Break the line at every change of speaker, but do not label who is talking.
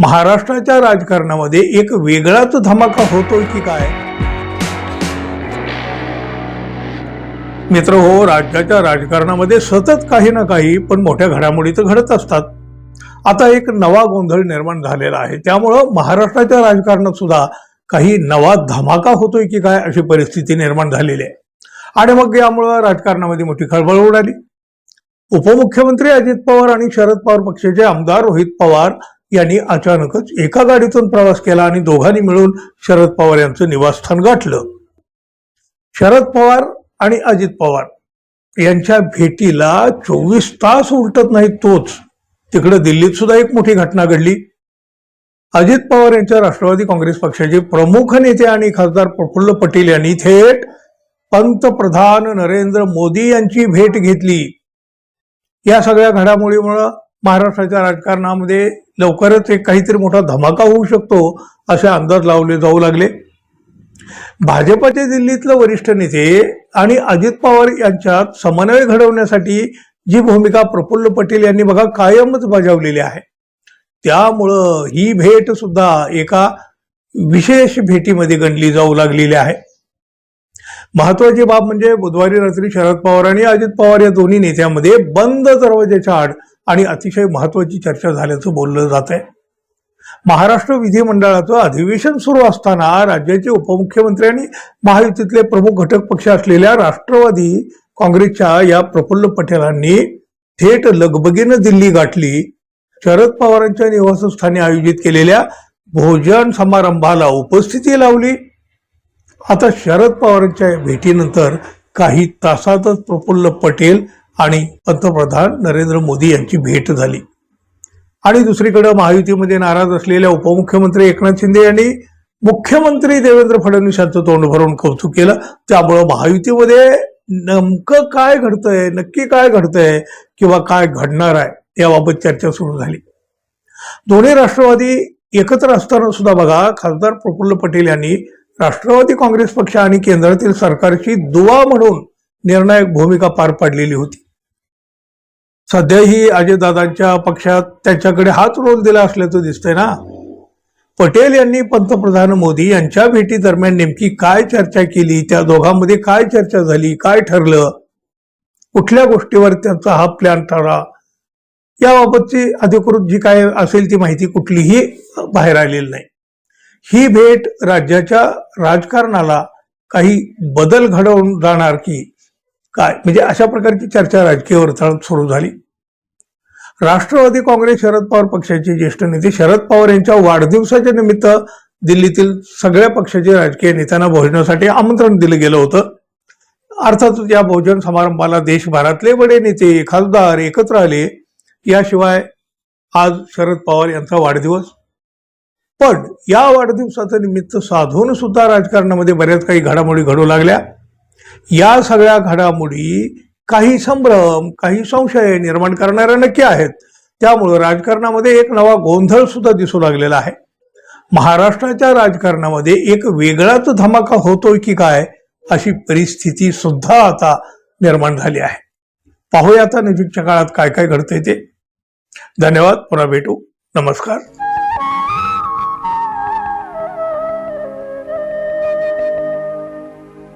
महाराष्ट्राच्या राजकारणामध्ये एक वेगळाच धमाका होतोय की काय? मित्र हो राज्याच्या राजकारणामध्ये सतत काही ना काही पण मोठ्या घडामोडी तर घडत असतात. आता एक नवा गोंधळ निर्माण झालेला आहे. त्यामुळं महाराष्ट्राच्या राजकारणात सुद्धा काही नवा धमाका होतोय की काय अशी परिस्थिती निर्माण झालेली आहे. आणि मग यामुळं राजकारणामध्ये मोठी खळबळ उडाली. उपमुख्यमंत्री अजित पवार आणि शरद पवार पक्षाचे आमदार रोहित पवार यांनी अचानकच एका गाडीतून प्रवास केला आणि दोघांनी मिळून शरद पवार यांचं निवासस्थान गाठलं. शरद पवार आणि अजित पवार यांच्या भेटीला चोवीस तास उलटत नाही तोच. तिकडे दिल्लीत सुद्धा एक मोठी घटना घडली. अजित पवार यांच्या राष्ट्रवादी काँग्रेस पक्षाचे प्रमुख नेते आणि खासदार प्रफुल्ल पटेल यांनी थेट पंतप्रधान नरेंद्र मोदी यांची भेट घेतली. या सगळ्या घडामोडीमुळं महाराष्ट्राच्या राजकारणामध्ये लवकरच एक काहीतरी मोठा धमाका होऊ शकतो असे अंदाज लावले जाऊ लागले. भाजपचे दिल्लीतलं वरिष्ठ नेते आणि अजित पवार यांच्यात समन्वय घडवण्यासाठी जी भूमिका प्रफुल्ल पटेल यांनी बघा कायमच बजावलेली आहे. त्यामुळं ही भेट सुद्धा एका विशेष भेटीमध्ये गणली जाऊ लागलेली आहे. महत्वाची बाब म्हणजे बुधवारी रात्री शरद पवार आणि अजित पवार या दोन्ही नेत्यामध्ये बंद दरवाज्याच्या आड आणि अतिशय महत्वाची चर्चा झाल्याचं बोललं जात आहे महाराष्ट्र विधिमंडळाचं अधिवेशन सुरू असताना राज्याचे उपमुख्यमंत्री आणि महायुतीतले प्रमुख घटक पक्ष असलेल्या राष्ट्रवादी काँग्रेसच्या या प्रफुल्ल पटेलांनी थेट लगबगीनं दिल्ली गाठली. शरद पवारांच्या निवासस्थानी आयोजित केलेल्या भोजन समारंभाला उपस्थिती लावली. आता शरद पवारांच्या भेटीनंतर काही तासातच प्रफुल्ल पटेल आणि पंतप्रधान नरेंद्र मोदी यांची भेट झाली. आणि दुसरीकडे महायुतीमध्ये नाराज असलेल्या उपमुख्यमंत्री एकनाथ शिंदे यांनी मुख्यमंत्री देवेंद्र फडणवीस यांचं तोंड भरून कौतुक केलं. त्यामुळं महायुतीमध्ये नेमकं काय घडतंय नक्की काय घडतंय किंवा काय घडणार आहे याबाबत चर्चा सुरू झाली. दोन्ही राष्ट्रवादी एकत्र असताना सुद्धा बघा खासदार प्रफुल्ल पटेल यांनी राष्ट्रवादी काँग्रेस पक्ष आणि केंद्रातील सरकारची दुवा म्हणून निर्णायक भूमिका पार पाडलेली होती. सध्याही अजयदादांच्या पक्षात त्यांच्याकडे हाच रोल दिला असल्याचं दिसतंय ना? पटेल यांनी पंतप्रधान मोदी यांच्या भेटी दरम्यान नेमकी काय चर्चा केली? त्या दोघांमध्ये काय चर्चा झाली? काय ठरलं? कुठल्या गोष्टीवर त्यांचा हा प्लॅन ठरला? याबाबतची अधिकृत जी काय असेल ती माहिती कुठलीही बाहेर आलेली नाही. ही भेट राज्याच्या राजकारणाला काही बदल घडवून जाणार की काय? म्हणजे अशा प्रकारची चर्चा राजकीय वर्तुळात सुरू झाली. राष्ट्रवादी काँग्रेस शरद पवार पक्षाचे ज्येष्ठ नेते शरद पवार यांच्या वाढदिवसाच्या निमित्त दिल्लीतील सगळ्या पक्षाचे राजकीय नेत्यांना भोजनासाठी आमंत्रण दिलं गेलं होतं. अर्थातच या भोजन समारंभाला देशभरातले बडे नेते खासदार एकत्र आले. याशिवाय आज शरद पवार यांचा वाढदिवस. पण या वाढदिवसाचं निमित्त साधून सुद्धा राजकारणामध्ये बऱ्याच काही घडामोडी घडू लागल्या. या सगळ्या घडामोडी काही संभ्रम काही संशय निर्माण करणाऱ्या नक्की आहेत. त्यामुळं राजकारणामध्ये एक नवा गोंधळ सुद्धा दिसू लागलेला आहे. महाराष्ट्राच्या राजकारणामध्ये एक वेगळाच धमाका होतोय की काय अशी परिस्थिती सुद्धा आता निर्माण झाली आहे. पाहूया आता नजीकच्या काळात काय काय घडतंय ते. धन्यवाद पुन्हा भेटू. नमस्कार.